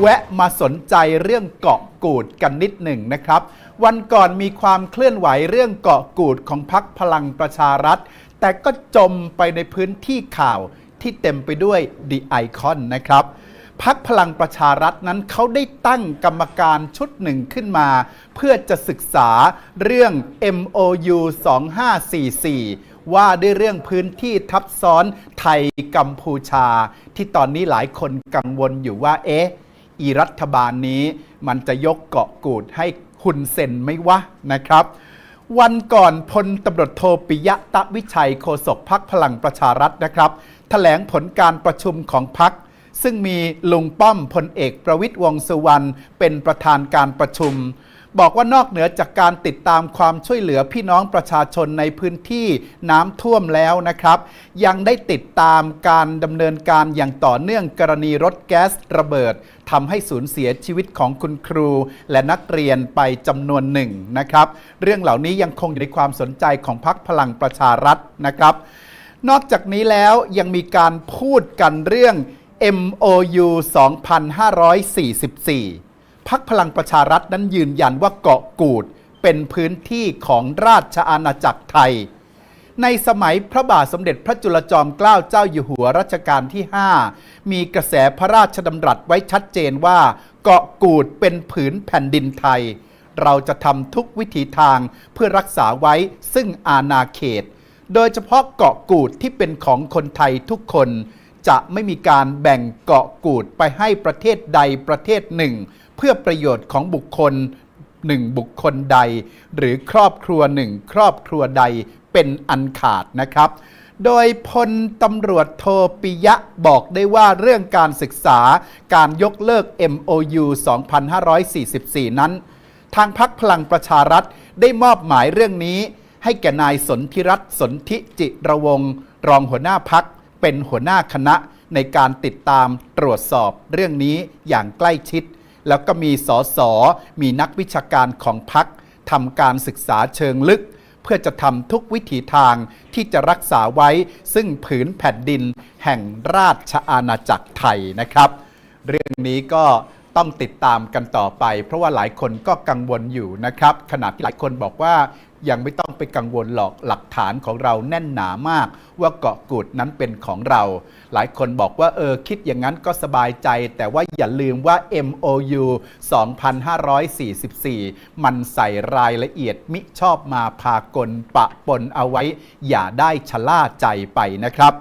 แวะมาสนใจเรื่องเกาะกูดกันนิดหนึ่งนะครับ วันก่อนมีความเคลื่อนไหวเรื่องเกาะกูดของพักพลังประชารัฐ แต่ก็จมไปในพื้นที่ข่าวที่เต็มไปด้วยดีไอคอนนะครับพักพลังประชารัฐนั้นเขาได้ตั้งกรรมการชุดหนึ่งขึ้นมา เพื่อจะศึกษาเรื่อง MOU 2544 ว่าด้วยเรื่องพื้นที่ทับซ้อนไทยกัมพูชา ที่ตอนนี้หลายคนกังวลอยู่ว่าเอ๊ะ อีรัฐบาลนี้ มันจะยกเกาะกูดให้คุณเซ็นไม่วะนะครับ วันก่อนพลตำรวจโทปิยะตะวิชัยโฆษกพักพลังประชารัฐนะครับแถลงผลการประชุมของพักซึ่งมีลุงป้อมพลเอกประวิทย์วงษ์สุวรรณเป็นประธานการประชุม บอกว่านอกเหนือจากการติดตามความช่วยเหลือพี่น้องประชาชนในพื้นที่น้ำท่วมแล้วนะครับ ยังได้ติดตามการดำเนินการอย่างต่อเนื่องกรณีรถแก๊สระเบิดทำให้สูญเสียชีวิตของคุณครูและนักเรียนไปจำนวนหนึ่งนะครับ เรื่องเหล่านี้ยังคงอยู่ในความสนใจของพรรคพลังประชารัฐนะครับ นอกจากนี้แล้วยังมีการพูดกันเรื่อง MOU 2544 พักพลังประชารัฐนั้นยืนยันว่าเกาะกูดเป็นพื้นที่ของราชอาณาจักรไทย ในสมัยพระบาทสมเด็จพระจุลจอมเกล้าเจ้าอยู่หัวรัชกาลที่ 5 มีกระแสพระราชดำรัสไว้ชัดเจนว่า เกาะกูดเป็นผืนแผ่นดินไทย เราจะทำทุกวิถีทางเพื่อรักษาไว้ซึ่งอาณาเขต โดยเฉพาะเกาะกูดที่เป็นของคนไทยทุกคน จะไม่มีการแบ่งเกาะกูดไปให้ประเทศใดประเทศหนึ่ง เพื่อประโยชน์ของบุคคลหนึ่งบุคคลใด หรือครอบครัวหนึ่งครอบครัวใดเป็นอันขาดนะครับ โดยพลตำรวจโทปิยะบอกได้ว่าเรื่องการศึกษาการยกเลิก MOU 2544 นั้น ทางพักพลังประชารัฐได้มอบหมายเรื่องนี้ ให้แก่นายสนธิรัตน์สนธิจิระวงรองหัวหน้าพักเป็นหัวหน้าคณะในการติดตามตรวจสอบเรื่องนี้อย่างใกล้ชิด แล้วก็มีสสมีนักวิชาการของพักทำการศึกษาเชิงลึก เพื่อจะทำทุกวิถีทางที่จะรักษาไว้ ซึ่งผืนแผ่นดินแห่งราชอาณาจักรไทยนะครับ เรื่องนี้ก็ต้องติดตามกันต่อไป เพราะว่าหลายคนก็กังวลอยู่นะครับ ขณะที่หลายคนบอกว่า ยังไม่ต้องไปกังวลหรอกหลักฐานของเราแน่นหนามาก ว่าเกาะกูดนั้นเป็นของเรา หลายคนบอกว่าเออคิดอย่างนั้นก็สบายใจ แต่ว่าอย่าลืมว่า MOU 2544 มันใส่รายละเอียดมิชอบมาพากลปะปนเอาไว้ อย่าได้ชะล่าใจไปนะครับ